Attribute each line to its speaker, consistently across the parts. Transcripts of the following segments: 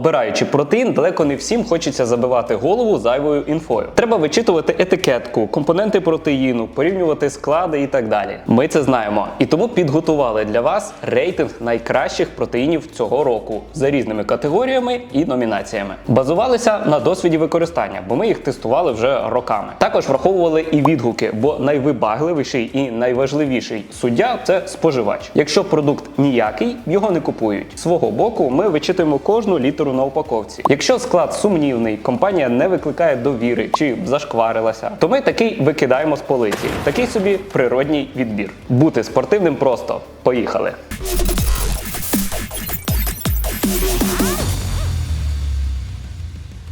Speaker 1: Обираючи протеїн, далеко не всім хочеться забивати голову зайвою інфою. Треба вичитувати етикетку, компоненти протеїну, порівнювати склади і так далі. Ми це знаємо. І тому підготували для вас рейтинг найкращих протеїнів цього року за різними категоріями і номінаціями. Базувалися на досвіді використання, бо ми їх тестували вже роками. Також враховували і відгуки, бо найвибагливіший і найважливіший суддя це споживач. Якщо продукт ніякий, його не купують. Свого боку, ми вичитуємо кожну літеру на упаковці. Якщо склад сумнівний, компанія не викликає довіри чи зашкварилася, то ми такий викидаємо з полиці. Такий собі природній відбір. Бути спортивним просто. Поїхали.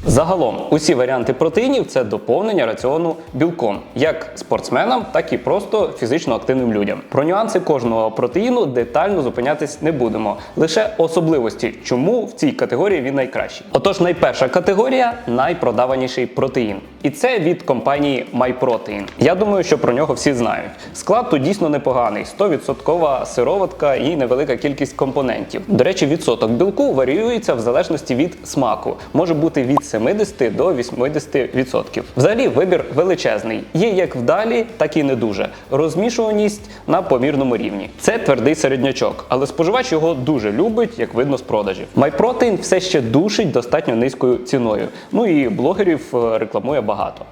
Speaker 1: Загалом, усі варіанти протеїнів це доповнення раціону білком, як спортсменам, так і просто фізично активним людям. Про нюанси кожного протеїну детально зупинятись не будемо, лише особливості, чому в цій категорії він найкращий. Отож, найперша категорія найпродаваніший протеїн. І це від компанії MyProtein. Я думаю, що про нього всі знають. Склад тут дійсно непоганий: 100% сироватка і невелика кількість компонентів. До речі, відсоток білку варіюється в залежності від смаку. Може бути від 70 до 80%. Взагалі вибір величезний. Є як вдалі, так і не дуже. Розмішуваність на помірному рівні. Це твердий середнячок, але споживач його дуже любить, як видно з продажів. MyProtein все ще душить достатньо низькою ціною. Ну і блогерів е, рекламує багато.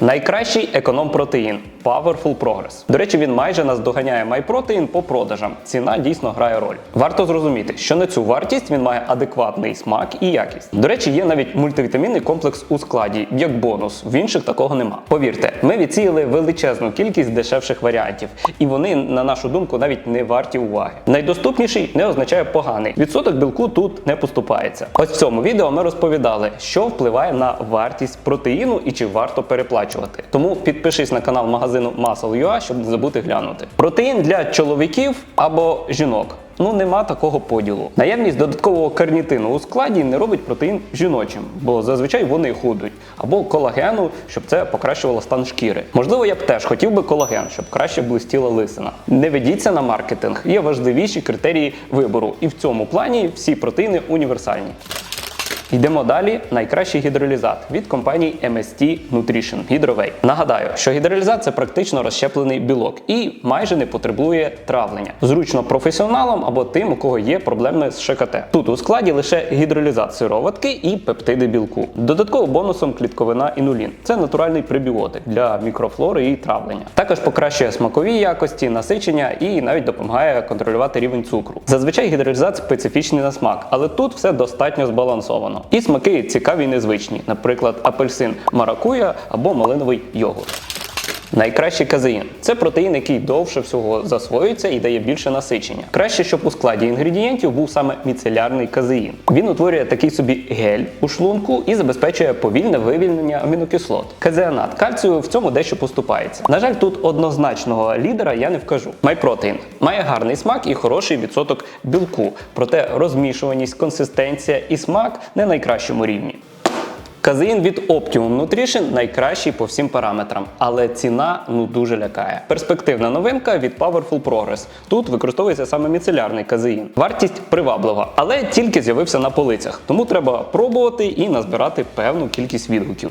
Speaker 1: Найкращий економ-протеїн Powerful Progress. До речі, він майже наздоганяє MyProtein по продажам. Ціна дійсно грає роль. Варто зрозуміти, що на цю вартість він має адекватний смак і якість. До речі, є навіть мультивітамінний комплекс у складі, як бонус. В інших такого нема. Повірте, ми відсіяли величезну кількість дешевших варіантів, і вони, на нашу думку, навіть не варті уваги. Найдоступніший не означає поганий. Відсоток білку тут не поступається. Ось в цьому відео ми розповідали, що впливає на вартість протеїну і чи варто переплачувати. Тому підпишись на канал магазину Muscle.ua, щоб не забути глянути. Протеїн для чоловіків або жінок. Ну, нема такого поділу. Наявність додаткового карнітину у складі не робить протеїн жіночим, бо зазвичай вони худуть, або колагену, щоб це покращувало стан шкіри. Можливо, я б теж хотів би колаген, щоб краще блистіла лисина. Не ведіться на маркетинг, є важливіші критерії вибору, і в цьому плані всі протеїни універсальні. Йдемо далі. Найкращий гідролізат від компанії MST Nutrition Hydroway. Нагадаю, що гідролізат це практично розщеплений білок і майже не потребує травлення. Зручно професіоналам або тим, у кого є проблеми з ШКТ. Тут у складі лише гідролізат сироватки і пептиди білку. Додатково бонусом клітковина інулін. Це натуральний пребіотик для мікрофлори і травлення. Також покращує смакові якості, насичення і навіть допомагає контролювати рівень цукру. Зазвичай гідролізат специфічний на смак, але тут все достатньо збалансовано. І смаки цікаві і незвичні, наприклад, апельсин маракуя або малиновий йогурт. Найкращий казеїн це протеїн, який довше всього засвоюється і дає більше насичення. Краще, щоб у складі інгредієнтів був саме міцелярний казеїн. Він утворює такий собі гель у шлунку і забезпечує повільне вивільнення амінокислот. Казеонат кальцію в цьому дещо поступається. На жаль, тут однозначного лідера я не вкажу. Майпротеїн має гарний смак і хороший відсоток білку, проте розмішуваність, консистенція і смак не на найкращому рівні. Казеїн від Optimum Nutrition найкращий по всім параметрам, але ціна ну дуже лякає. Перспективна новинка від Powerful Progress. Тут використовується саме міцелярний казеїн. Вартість приваблива, але тільки з'явився на полицях, тому треба пробувати і назбирати певну кількість відгуків.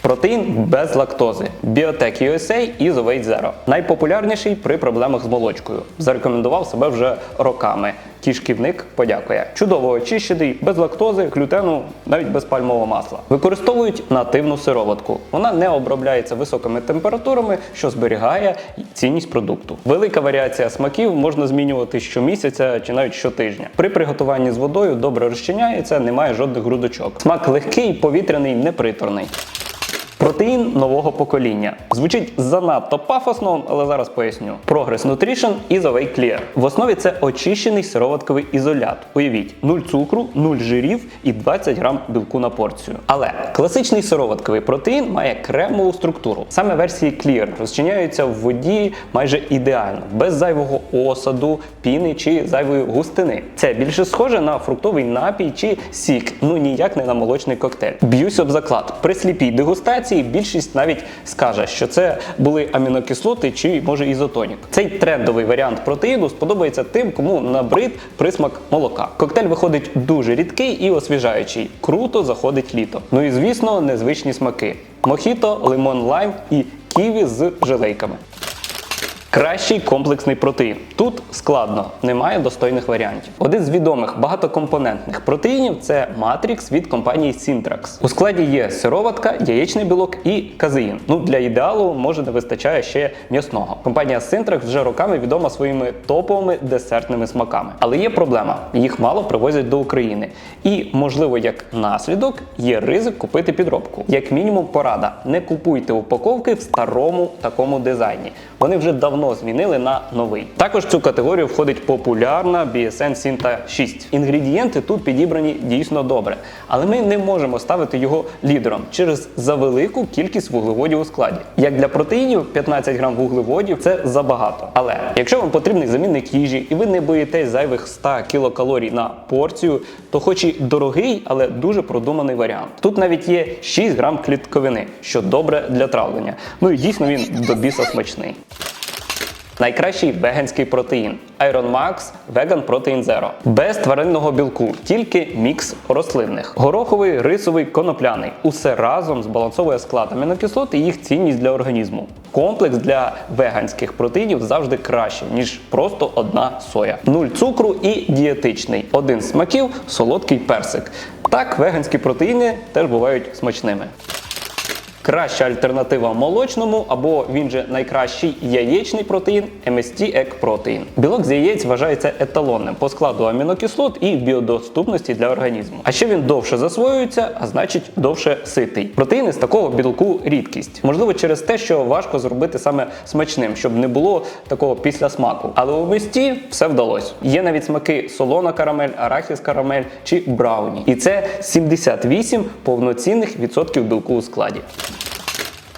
Speaker 1: Протеїн без лактози Biotech USA Isovate Zero. Найпопулярніший при проблемах з молочкою. Зарекомендував себе вже роками. Кішківник подякує. Чудово очищений, без лактози, глютену, навіть без пальмового масла. Використовують нативну сироватку. Вона не обробляється високими температурами, що зберігає цінність продукту. Велика варіація смаків можна змінювати щомісяця чи навіть щотижня. При приготуванні з водою добре розчиняється, немає жодних грудочок. Смак легкий, повітряний, неприторний. Протеїн нового покоління. Звучить занадто пафосно, але зараз поясню. Progress Nutrition Isovate Clear. В основі це очищений сироватковий ізолят. Уявіть, 0 цукру, 0 жирів і 20 грам білку на порцію. Але класичний сироватковий протеїн має кремову структуру. Саме версії Clear розчиняються в воді майже ідеально, без зайвого осаду, піни чи зайвої густини. Це більше схоже на фруктовий напій чи сік, ну ніяк не на молочний коктейль. Б'юсь об заклад. При сліпій дегустації і більшість навіть скаже, що це були амінокислоти чи може ізотонік. Цей трендовий варіант протеїну сподобається тим, кому набрид присмак молока. Коктейль виходить дуже рідкий і освіжаючий. Круто заходить літо. Ну і звісно, незвичні смаки: мохіто, лимон лайм і ківі з желейками. Кращий комплексний протеїн. Тут складно, немає достойних варіантів. Один з відомих багатокомпонентних протеїнів це Matrix від компанії Syntrax. У складі є сироватка, яєчний білок і казеїн. Ну для ідеалу може не вистачає ще м'ясного. Компанія Syntrax вже роками відома своїми топовими десертними смаками. Але є проблема: їх мало привозять до України. І, можливо, як наслідок є ризик купити підробку. Як мінімум, порада: не купуйте упаковки в старому такому дизайні. Вони вже давно змінили на новий. Також в цю категорію входить популярна BSN Sinta 6. Інгредієнти тут підібрані дійсно добре, але ми не можемо ставити його лідером через завелику кількість вуглеводів у складі. Як для протеїнів, 15 грам вуглеводів це забагато. Але якщо вам потрібний замінник їжі і ви не боїтесь зайвих 100 кілокалорій на порцію, то хоч і дорогий, але дуже продуманий варіант. Тут навіть є 6 грам клітковини, що добре для травлення. Ну і дійсно він до біса смачний. Найкращий веганський протеїн Iron Max Vegan Protein Zero. Без тваринного білку, тільки мікс рослинних. Гороховий, рисовий, конопляний. Усе разом збалансовує склад амінокислот і їх цінність для організму. Комплекс для веганських протеїнів завжди краще, ніж просто одна соя. Нуль цукру і дієтичний. Один з смаків солодкий персик. Так, веганські протеїни теж бувають смачними. Краща альтернатива молочному або він же найкращий яєчний протеїн MST Egg Protein. Білок з яєць вважається еталонним по складу амінокислот і біодоступності для організму. А ще він довше засвоюється, а значить довше ситий. Протеїни з такого білку рідкість. Можливо, через те, що важко зробити саме смачним, щоб не було такого післясмаку. Але у місті все вдалося. Є навіть смаки солона карамель, арахіс карамель чи брауні. І це 78 повноцінних відсотків білку у складі.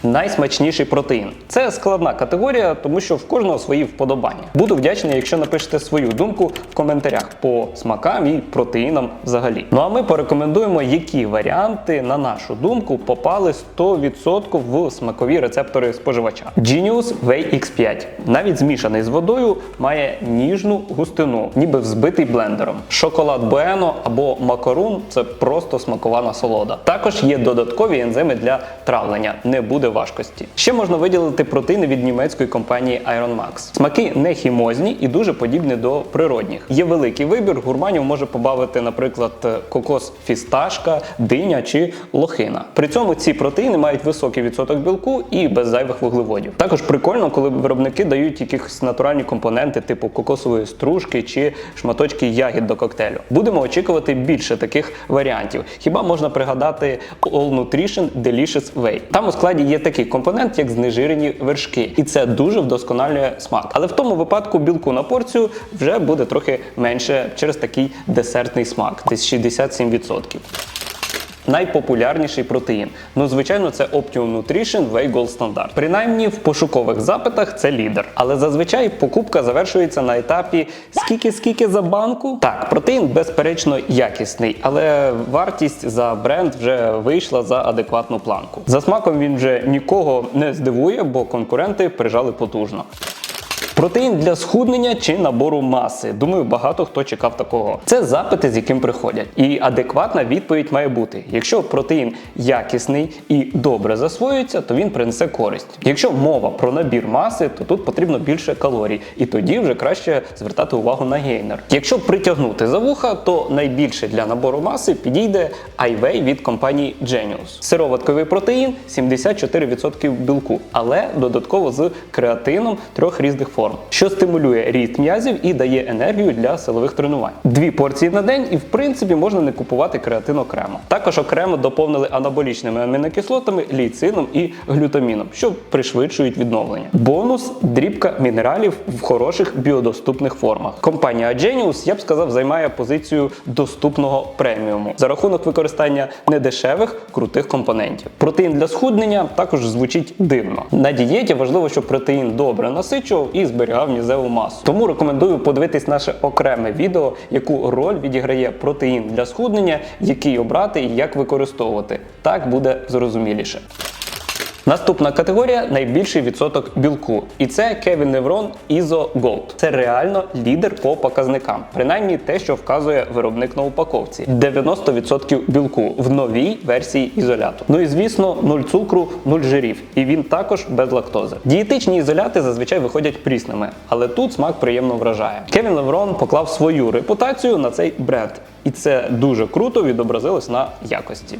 Speaker 1: Найсмачніший протеїн. Це складна категорія, тому що в кожного свої вподобання. Буду вдячний, якщо напишете свою думку в коментарях по смакам і протеїнам взагалі. Ну а ми порекомендуємо, які варіанти, на нашу думку, попали 100% в смакові рецептори споживача. Genius Whey X5. Навіть змішаний з водою, має ніжну густину, ніби взбитий блендером. Шоколад Bueno або макарун це просто смакова насолода. Також є додаткові ензими для травлення. Не буде важкості. Ще можна виділити протеїни від німецької компанії Iron Max. Смаки не хімозні і дуже подібні до природних. Є великий вибір. Гурманів може побавити, наприклад, кокос фісташка, диня чи лохина. При цьому ці протеїни мають високий відсоток білку і без зайвих вуглеводів. Також прикольно, коли виробники дають якісь натуральні компоненти, типу кокосової стружки чи шматочки ягід до коктейлю. Будемо очікувати більше таких варіантів. Хіба можна пригадати All Nutrition Delicious Whey. Там у складі є такий компонент, як знежирені вершки, і це дуже вдосконалює смак. Але в тому випадку білку на порцію вже буде трохи менше через такий десертний смак, десь 67%. Найпопулярніший протеїн. Ну, звичайно, це Optimum Nutrition Whey Gold Standard. Принаймні в пошукових запитах це лідер. Але зазвичай покупка завершується на етапі скільки-скільки за банку. Так, протеїн безперечно якісний, але вартість за бренд вже вийшла за адекватну планку. За смаком він вже нікого не здивує, бо конкуренти прижали потужно. Протеїн для схуднення чи набору маси. Думаю, багато хто чекав такого. Це запити, з яким приходять. І адекватна відповідь має бути: якщо протеїн якісний і добре засвоюється, то він принесе користь. Якщо мова про набір маси, то тут потрібно більше калорій, і тоді вже краще звертати увагу на гейнер. Якщо притягнути за вуха, то найбільше для набору маси підійде iWhey від компанії Genius. Сироватковий протеїн 74% білку, але додатково з креатином трьох різних форм, що стимулює ріст м'язів і дає енергію для силових тренувань. Дві порції на день, і в принципі можна не купувати креатин окремо. Також окремо доповнили анаболічними амінокислотами, лійцином і глютаміном, що пришвидшують відновлення. Бонус дрібка мінералів в хороших біодоступних формах. Компанія Genius, я б сказав, займає позицію доступного преміуму за рахунок використання недешевих крутих компонентів. Протеїн для схуднення також звучить дивно. На дієті важливо, щоб протеїн добре насичував і зберігав мізеву масу. Тому рекомендую подивитись наше окреме відео, яку роль відіграє протеїн для схуднення, який обрати і як використовувати. Так буде зрозуміліше. Наступна категорія найбільший відсоток білку. І це Kevin Nevron Iso Gold. Це реально лідер по показникам, принаймні те, що вказує виробник на упаковці. 90% білку в новій версії ізоляту. Ну і звісно, 0 цукру, 0 жирів. І він також без лактози. Дієтичні ізоляти зазвичай виходять прісними, але тут смак приємно вражає. Кевін Леврон поклав свою репутацію на цей бренд, і це дуже круто відобразилось на якості.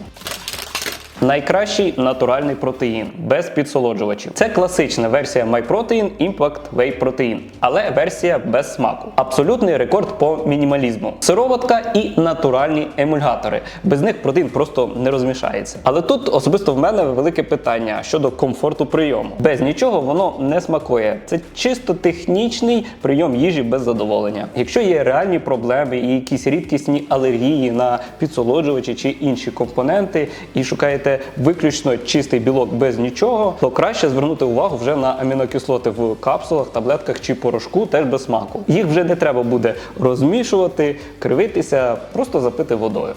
Speaker 1: Найкращий натуральний протеїн без підсолоджувачів. Це класична версія MyProtein Impact Whey Protein, але версія без смаку. Абсолютний рекорд по мінімалізму. Сироватка і натуральні емульгатори. Без них протеїн просто не розмішається. Але тут особисто в мене велике питання щодо комфорту прийому. Без нічого воно не смакує. Це чисто технічний прийом їжі без задоволення. Якщо є реальні проблеми і якісь рідкісні алергії на підсолоджувачі чи інші компоненти, і шукаєте виключно чистий білок без нічого, то краще звернути увагу вже на амінокислоти в капсулах, таблетках чи порошку, теж без смаку. Їх вже не треба буде розмішувати, кривитися, просто запити водою.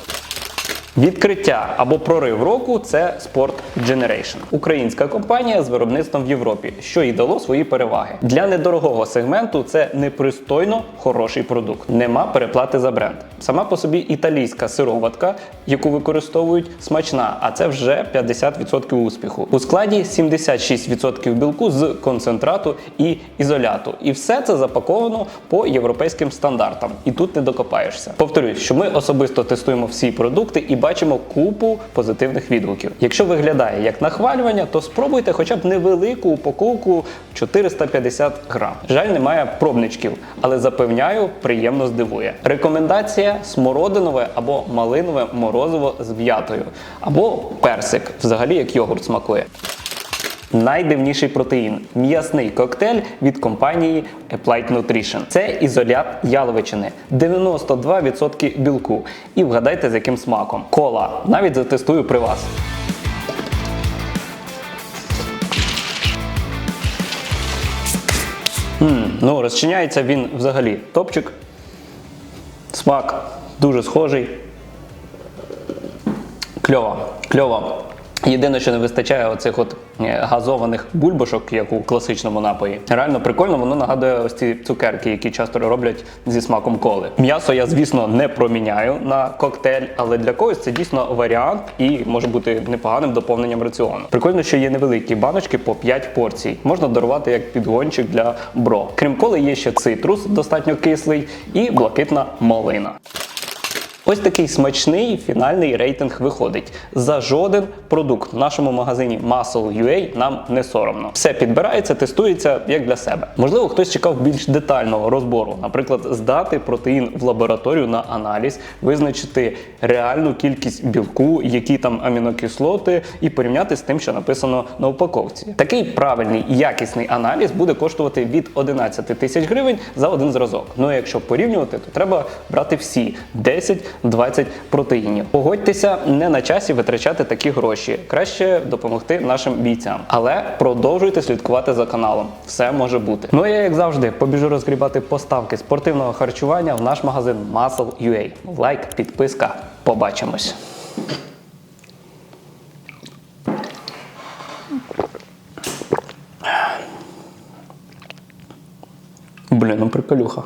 Speaker 1: Відкриття або прорив року це Sport Generation. Українська компанія з виробництвом в Європі, що й дало свої переваги. Для недорогого сегменту це непристойно хороший продукт. Нема переплати за бренд. Сама по собі італійська сироватка, яку використовують, смачна, а це вже 50% успіху. У складі 76% білку з концентрату і ізоляту. І все це запаковано по європейським стандартам. І тут не докопаєшся. Повторюсь, що ми особисто тестуємо всі продукти і бачимо купу позитивних відгуків. Якщо виглядає як нахвалювання, то спробуйте хоча б невелику упаковку 450 грам. Жаль, немає пробничків, але запевняю, приємно здивує. Рекомендація смородинове або малинове морозиво з в'ятою, або персик, взагалі як йогурт смакує. Найдивніший протеїн м'ясний коктейль від компанії Applied Nutrition. Це ізолят яловичини, 92% білку. І вгадайте з яким смаком. Кола. Навіть затестую при вас. м ну, розчиняється він взагалі топчик. Смак дуже схожий. Кльово, кльово. Єдине, що не вистачає оцих от газованих бульбашок, як у класичному напої. Реально прикольно, воно нагадує ось ці цукерки, які часто роблять зі смаком коли. М'ясо я, звісно, не проміняю на коктейль, але для когось це дійсно варіант і може бути непоганим доповненням раціону. Прикольно, що є невеликі баночки по 5 порцій. Можна дарувати як підгончик для бро. Крім коли, є ще цитрус, достатньо кислий, і блакитна малина. Ось такий смачний фінальний рейтинг виходить. За жоден продукт в нашому магазині Muscle.ua нам не соромно. Все підбирається, тестується як для себе. Можливо, хтось чекав більш детального розбору, наприклад, здати протеїн в лабораторію на аналіз, визначити реальну кількість білку, які там амінокислоти, і порівняти з тим, що написано на упаковці. Такий правильний і якісний аналіз буде коштувати від 11 тисяч гривень за один зразок. Ну а якщо порівнювати, то треба брати всі 10-20 протеїнів. Погодьтеся, не на часі витрачати такі гроші. Краще допомогти нашим бійцям. Але продовжуйте слідкувати за каналом. Все може бути. Ну я, як завжди, побіжу розгрібати поставки спортивного харчування в наш магазин Muscle.ua. Лайк, підписка. Побачимось. Блін, ну приколюха.